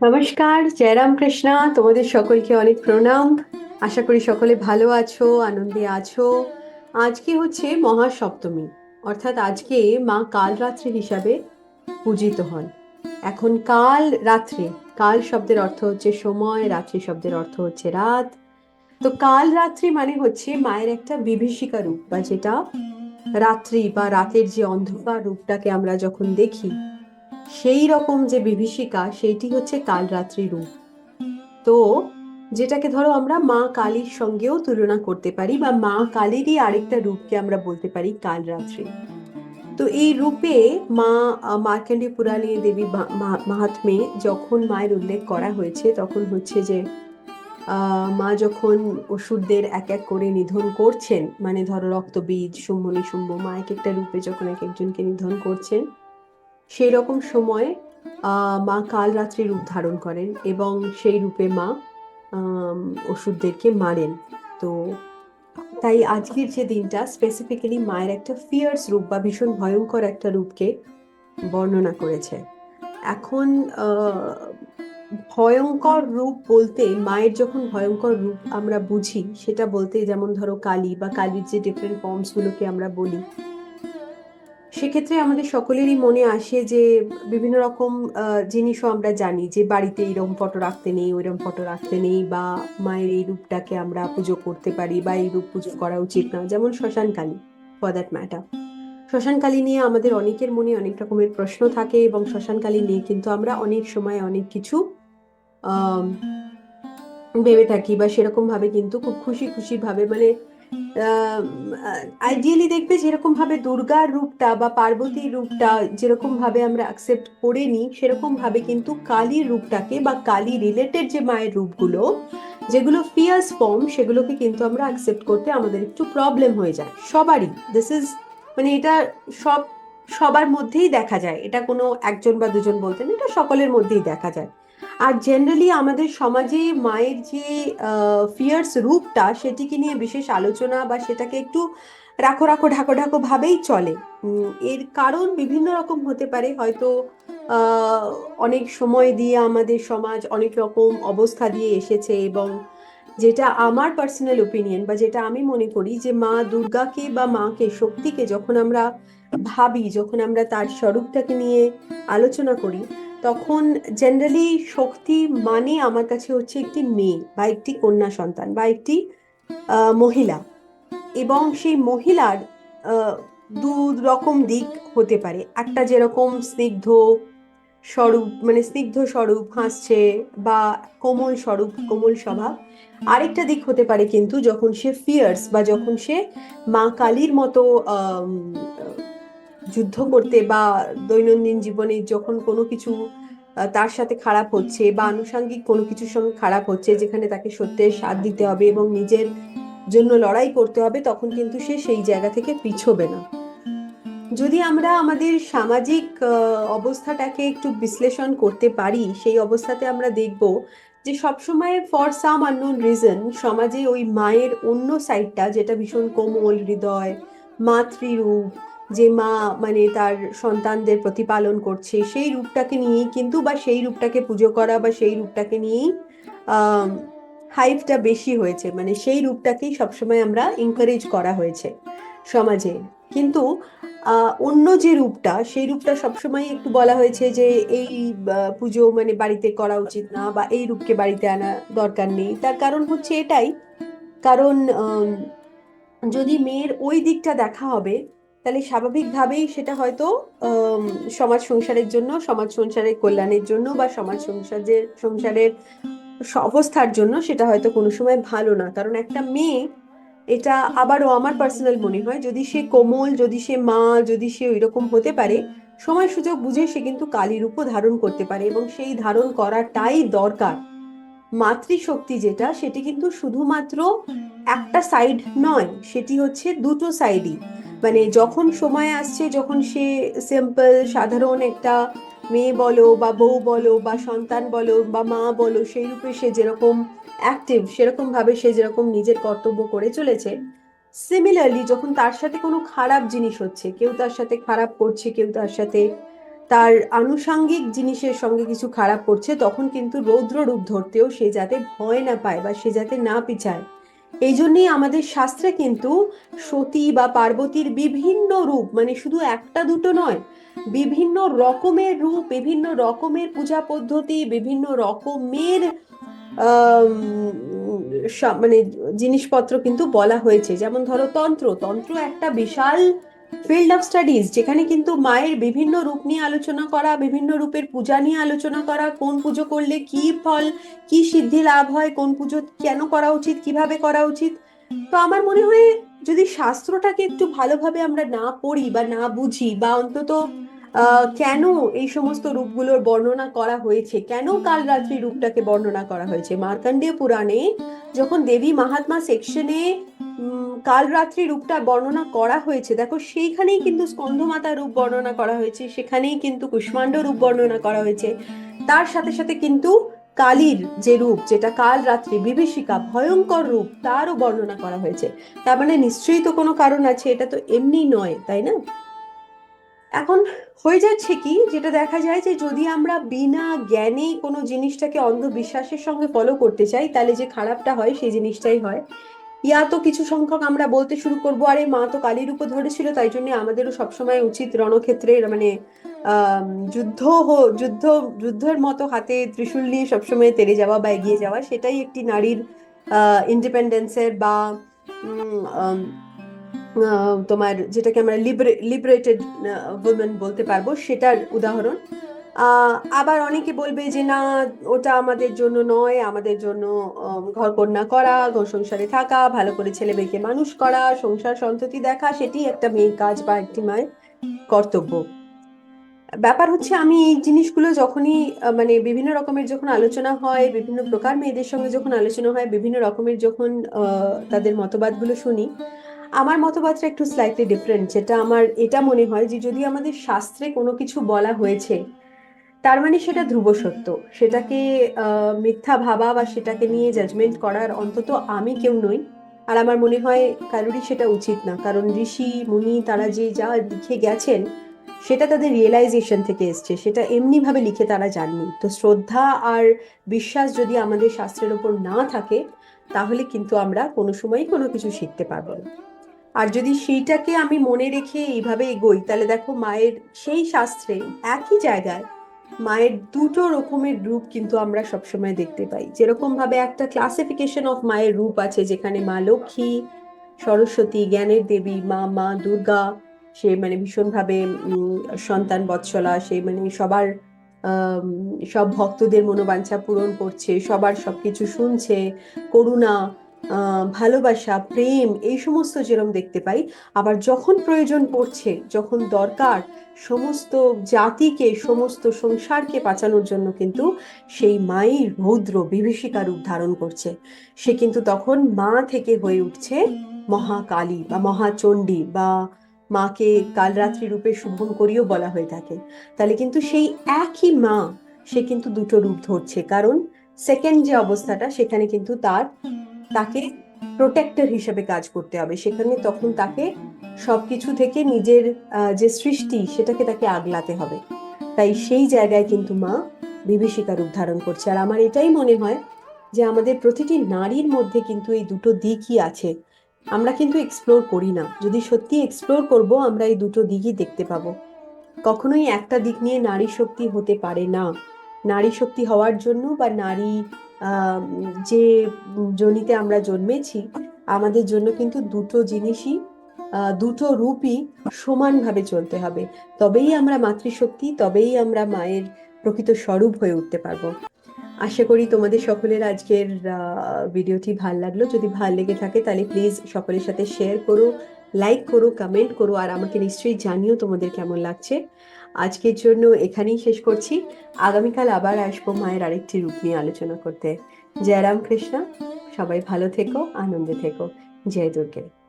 নমস্কার জয়রাম কৃষ্ণা তোমাদের সকলকে অনেক প্রণাম। আশা করি সকলে ভালো আছো, আনন্দে আছো। আজকে হচ্ছে মহাসপ্তমী, অর্থাৎ আজকে মা কালরাত্রি হিসাবে পূজিত হন। এখন কাল রাত্রে, কাল শব্দের অর্থ হচ্ছে সময়, রাত্রি শব্দের অর্থ হচ্ছে রাত। তো কাল রাত্রি মানে হচ্ছে মায়ের একটা বিভীষিকা রূপ, বা যেটা রাত্রি বা রাতের যে অন্ধকার রূপটাকে আমরা যখন দেখি সেই রকম যে বিভীষিকা সেইটি হচ্ছে কালরাত্রি রূপ। তো যেটাকে ধরো আমরা মা কালীর সঙ্গেও তুলনা করতে পারি বা মা কালীরই আরেকটা রূপকে আমরা বলতে পারি কালরাত্রি। তো এই রূপে মা আহ, মার্কণ্ডেয় পুরাণে দেবী মাহাত্মে যখন মায়ের উল্লেখ করা হয়েছে তখন হচ্ছে যে মা যখন ওষুধদের এক এক করে নিধন করছেন মানে ধরো রক্তবীজ শুম্ভ নিশুম্ভ মা এক একটা রূপে যখন এক একজনকে নিধন করছেন সেই রকম সময় মা কাল রাত্রি রূপ ধারণ করেন এবং সেই রূপে মা ওষুধদেরকে মারেন। তো তাই আজকের যে দিনটা স্পেসিফিক্যালি মায়ের একটা ফিয়ার্স রূপ বা ভীষণ ভয়ঙ্কর একটা রূপকে বর্ণনা করেছে। এখন ভয়ঙ্কর রূপ বলতে মায়ের যখন ভয়ঙ্কর রূপ আমরা বুঝি, সেটা বলতে যেমন ধরো কালী বা কালীর যে ডিফারেন্ট ফর্মস গুলোকে আমরা বলি সেক্ষেত্রে আমাদের সকলেরই মনে আসে যে বিভিন্ন রকম জিনিসও আমরা জানি যে বাড়িতে এরকম ফটো রাখতে নেই, ওইরকম ফটো রাখতে নেই বা মায়ের এই রূপটাকে আমরা পুজো করতে পারি বা এই রূপ পুজো করা উচিত না। যেমন শ্মশান কালী ফর দ্যাট ম্যাটার শ্মশান কালী নিয়ে আমাদের অনেকের মনে অনেক রকমের প্রশ্ন থাকে এবং শ্মশান কালী নিয়ে কিন্তু আমরা অনেক সময় অনেক কিছু ভেবে থাকি বা সেরকম ভাবে কিন্তু খুব খুশি খুশি ভাবে মানে আইডিয়ালি দেখবে যেরকম ভাবে দুর্গার রূপটা বা পার্বতীর রূপটা যেরকম ভাবে আমরা অ্যাকসেপ্ট করে নিই, সেরকম ভাবে কিন্তু কালীর রূপটাকে বা কালী রিলেটেড যে মায়ের রূপগুলো, যেগুলো ফিয়ার্স ফর্ম সেগুলোকে কিন্তু আমরা অ্যাকসেপ্ট করতে আমাদের একটু প্রবলেম হয়ে যায়। সবারই। দিস ইজ মানে এটা সব, সবার মধ্যেই দেখা যায়। এটা কোনো একজন বা দুজন বলতেন এটা সকলের মধ্যেই দেখা যায়। আর জেনারেলি আমাদের সমাজে মায়ের যে ফিয়ার্স রূপটা সেটিকে নিয়ে বিশেষ আলোচনা বা সেটাকে একটু রাখো রাখো ঢাকো ঢাকো ভাবেই চলে। এর কারণ বিভিন্ন রকম হতে পারে। হয়তো অনেক সময় দিয়ে আমাদের সমাজ অনেক রকম অবস্থা দিয়ে এসেছে এবং যেটা আমার পার্সোনাল ওপিনিয়ন বা যেটা আমি মনে করি যে, মা দুর্গাকে বা মাকে, শক্তিকে যখন আমরা ভাবি, যখন আমরা তার স্বরূপটাকে নিয়ে আলোচনা করি তখন জেনারেলি শক্তি মানে আমার কাছে হচ্ছে একটি মেয়ে বা একটি কন্যা সন্তান বা একটি মহিলা। এবং সেই মহিলার দু রকম দিক হতে পারে। একটা যেরকম স্নিগ্ধ স্বরূপ মানে স্নিগ্ধ স্বরূপ হাসছে বা কোমল স্বরূপ, কোমল স্বভাব। আরেকটা দিক হতে পারে কিন্তু যখন সে ফিয়ার্স বা যখন সে মা কালীর মতো যুদ্ধ করতে বা দৈনন্দিন জীবনে যখন কোনো কিছু তার সাথে খারাপ হচ্ছে বা আনুষঙ্গিক কোনো কিছুর সঙ্গে খারাপ হচ্ছে, যেখানে তাকে সত্যের সাথ দিতে হবে এবং নিজের জন্য লড়াই করতে হবে, তখন কিন্তু সে সেই জায়গা থেকে পিছবে না। যদি আমরা আমাদের সামাজিক অবস্থাটাকে একটু বিশ্লেষণ করতে পারি, সেই অবস্থাতে আমরা দেখব যে সবসময় ফর সাম আননোন রিজন সমাজে ওই মায়ের অন্য সাইডটা যেটা ভীষণ কোমল হৃদয় মাতৃরূপ যে মা মানে তার সন্তানদের প্রতিপালন করছে, সেই রূপটাকে নিয়েই কিন্তু বা সেই রূপটাকে পুজো করা বা সেই রূপটাকে নিয়েই, আহ হাইপটা বেশি হয়েছে। মানে সেই রূপটাকেই সবসময় আমরা এনকারেজ করা হয়েছে সমাজে। কিন্তু অন্য যে রূপটা, সেই রূপটা সবসময় একটু বলা হয়েছে যে এই পুজো মানে বাড়িতে করা উচিত না বা এই রূপকে বাড়িতে আনা দরকার নেই। তার কারণ হচ্ছে এটাই। কারণ যদি মেয়ের ওই দিকটা দেখা হবে, তাহলে স্বাভাবিকভাবেই সেটা হয়তো সমাজ সংসারের জন্য, সমাজ সংসারের কল্যাণের জন্য বা সমাজ সংসারের সংসারের অবস্থার জন্য সেটা হয়তো কোনো সময় ভালো না। কারণ একটা মেয়ে, এটা আবারও আমার পার্সোনাল মনে হয়, যদি সে কোমল, যদি সে মা, যদি সে ওই রকম হতে পারে, সময় সুযোগ বুঝে সে কিন্তু কালী রূপও ধারণ করতে পারে এবং সেই ধারণ করাটাই দরকার। মাতৃশক্তি যেটা সেটি কিন্তু শুধুমাত্র একটা সাইড নয় সেটি হচ্ছে দুটো সাইডই মানে যখন সময় আসছে যখন সে সিম্পল সাধারণ একটা মেয়ে বলো বা বউ বলো বা সন্তান বলো বা মা বলো সেই রূপে সে যেরকম অ্যাক্টিভ সেরকম ভাবে সে যেরকম নিজের কর্তব্য করে চলেছে। সিমিলারলি যখন তার সাথে কোনো খারাপ জিনিস হচ্ছে কেউ তার সাথে খারাপ করছে কেউ তার সাথে তার আনুষাঙ্গিক জিনিসের সঙ্গে কিছু খারাপ করছে, তখন কিন্তু রৌদ্র রূপ ধরতেও সে যাতে ভয় না পায় বা সে যাতে না পিছায়। এই জন্যেই আমাদের শাস্ত্রে কিন্তু সতী বা পার্বতীর বিভিন্ন রূপ মানে শুধু একটা দুটো নয়, বিভিন্ন রকমের রূপ, বিভিন্ন রকমের পূজা পদ্ধতি, বিভিন্ন রকমের মানে জিনিসপত্র কিন্তু বলা হয়েছে। যেমন ধরো তন্ত্র তন্ত্র একটা বিশাল ফিল্ড অফ স্টাডিজ যেখানে কিন্তু মায়ের বিভিন্ন রূপ নিয়ে আলোচনা করা, বিভিন্ন রূপের পূজা নিয়ে আলোচনা করা, কোন পুজো করলে কি ফল, কি সিদ্ধি লাভ হয়, কোন পুজো কেন করা উচিত, কীভাবে করা উচিত। তো আমার মনে হয় যদি শাস্ত্রটাকে একটু ভালোভাবে আমরা না পড়ি বা না বুঝি বা অন্তত কেন এই সমস্ত রূপগুলোর বর্ণনা করা হয়েছে, কেন কালরাত্রি রূপটাকে বর্ণনা করা হয়েছে? মার্কণ্ডেয় পুরাণে যখন দেবী মাহাত্মা সেকশনে কালরাত্রি রূপটা বর্ণনা করা হয়েছে। দেখো সেইখানেই কিন্তু স্কন্ধমাতা রূপ বর্ণনা করা হয়েছে সেখানেই কিন্তু কুষ্মাণ্ড রূপ বর্ণনা করা হয়েছে। তার সাথে সাথে কিন্তু কালীর যে রূপ যেটা কাল রাত্রি বিভীষিকা ভয়ঙ্কর রূপ তারও বর্ণনা করা হয়েছে। তার মানে নিশ্চয়ই তো কোনো কারণ আছে এটা তো এমনি নয় তাই না? এখন হয়ে যাচ্ছে কি যেটা দেখা যায় যে যদি আমরা বিনা জ্ঞানে কোনো জিনিসটাকে অন্ধবিশ্বাসের সঙ্গে ফলো করতে চাই তাহলে যে খারাপটা হয় সেই জিনিসটাই হয়। ইয়া তো কিছু সংখ্যক আমরা বলতে শুরু করব। আরে মা তো কালীর উপর ধরেছিল, তাই জন্য আমাদেরও সবসময় উচিত রণক্ষেত্রে মানে যুদ্ধ যুদ্ধ, যুদ্ধের মতো হাতে ত্রিশূল নিয়ে সবসময় তেড়ে যাওয়া বা এগিয়ে যাওয়া, সেটাই একটি নারীর ইন্ডিপেন্ডেন্সের বা তোমার যেটাকে আমরা লিবারেটেড উমেন বলতে পারব, সেটার উদাহরণ। আবার অনেকে বলবে যে, না, ওটা আমাদের জন্য নয়। আমাদের জন্য ঘর ঘরকন্যা করা, ঘর সংসারে থাকা, ভালো করে ছেলে মেয়েকে মানুষ করা, সংসার সন্ততি দেখা, সেটি একটা মেয়ের কাজ বা একটি মায়ের কর্তব্য। ব্যাপার হচ্ছে, আমি এই জিনিসগুলো যখনই মানে বিভিন্ন রকমের যখন আলোচনা হয়, বিভিন্ন প্রকার মেয়েদের সঙ্গে যখন আলোচনা হয়, বিভিন্ন রকমের যখন তাদের মতবাদগুলো শুনি, আমার মতবাদটা একটু স্লাইটলি ডিফারেন্ট যেটা আমার, এটা মনে হয় যে, যদি আমাদের শাস্ত্রে কোনো কিছু বলা হয়েছে তার মানে সেটা ধ্রুব সত্য। সেটাকে মিথ্যা ভাবা বা সেটাকে নিয়ে জাজমেন্ট করার অন্তত আমি কেউ নই। আর আমার মনে হয় কারোরই সেটা উচিত না। কারণ ঋষি, মুনি তারা যে যা লিখে গেছেন, সেটা তাদের রিয়েলাইজেশন থেকে এসছে। সেটা এমনিভাবে লিখে তারা যাননি তো শ্রদ্ধা আর বিশ্বাস যদি আমাদের শাস্ত্রের ওপর না থাকে, তাহলে কিন্তু আমরা কোনো সময়ই কোনো কিছু শিখতে পারব না। আর যদি সেইটাকে আমি মনে রেখে এইভাবে এগোই, তাহলে দেখো মায়ের সেই শাস্ত্রে একই জায়গায় মায়ের দুটো রকমের রূপ কিন্তু আমরা সবসময় দেখতে পাই। যেরকম ভাবে একটা ক্লাসিফিকেশন অফ মায়ের রূপ আছে, যেখানে মা লক্ষ্মী, সরস্বতী, জ্ঞানের দেবী, মা মা দুর্গা, সে মানে ভীষণভাবে সন্তান বৎসলা, সে মানে সবার সব ভক্তদের মনোবাঞ্ছা পূরণ করছে, সবার সবকিছু শুনছে, করুণা ভালোবাসা, প্রেম এই সমস্ত যেরকম দেখতে পাই, আবার যখন প্রয়োজন পড়ছে, যখন দরকার, সমস্ত জাতিকে, সমস্ত সংসারকে বাঁচানোর জন্য কিন্তু সেই মাই রৌদ্র বিভীষিকা রূপ ধারণ করছে। সে কিন্তু তখন মা থেকে হয়ে উঠছে মহাকালী বা মহাচণ্ডী বা মাকে কালরাত্রি রূপে শুভঙ্করীও বলা হয়ে থাকে। তাহলে কিন্তু সেই একই মা, সে কিন্তু দুটো রূপ ধরছে। কারণ সেকেন্ড যে অবস্থাটা, সেখানে কিন্তু তার তাকে প্রোটেক্টর হিসেবে কাজ করতে হবে। সেখানে তখন তাকে সবকিছু থেকে নিজের যে সৃষ্টি, সেটাকে তাকে আগলাতে হবে। তাই সেই জায়গায় কিন্তু মা বিভীষিকা রূপ ধারণ করছে। আর আমার এটাই মনে হয় যে আমাদের প্রতিটি নারীর মধ্যে কিন্তু এই দুটো দিকই আছে। আমরা কিন্তু এক্সপ্লোর করি না। যদি সত্যি এক্সপ্লোর করব, আমরা এই দুটো দিকই দেখতে পাবো। কখনোই একটা দিক নিয়ে নারী শক্তি হতে পারে না। নারী শক্তি হওয়ার জন্য বা নারী যে জনিতে আমরা জন্মেছি, আমাদের জন্য কিন্তু দুটো জিনিসই দুটো রূপই সমানভাবে চলতে হবে। তবেই আমরা মাতৃশক্তি, তবেই আমরা মায়ের প্রকৃত স্বরূপ হয়ে উঠতে পারব। আশা করি তোমাদের সকলের আজকের ভিডিওটি ভালো লাগল। যদি ভালো লেগে থাকে তাহলে প্লিজ সকলের সাথে শেয়ার করো লাইক করো কমেন্ট করো, আর আমাকে নিশ্চয়ই জানিও তোমাদের কেমন লাগছে। আজকের জন্য এখানেই শেষ করছি। আগামীকাল আবার আসব মায়ের আরেকটি রূপ নিয়ে আলোচনা করতে। জয়রাম কৃষ্ণ সবাই ভালো থেকো, আনন্দে থেকো। জয় দুর্গে।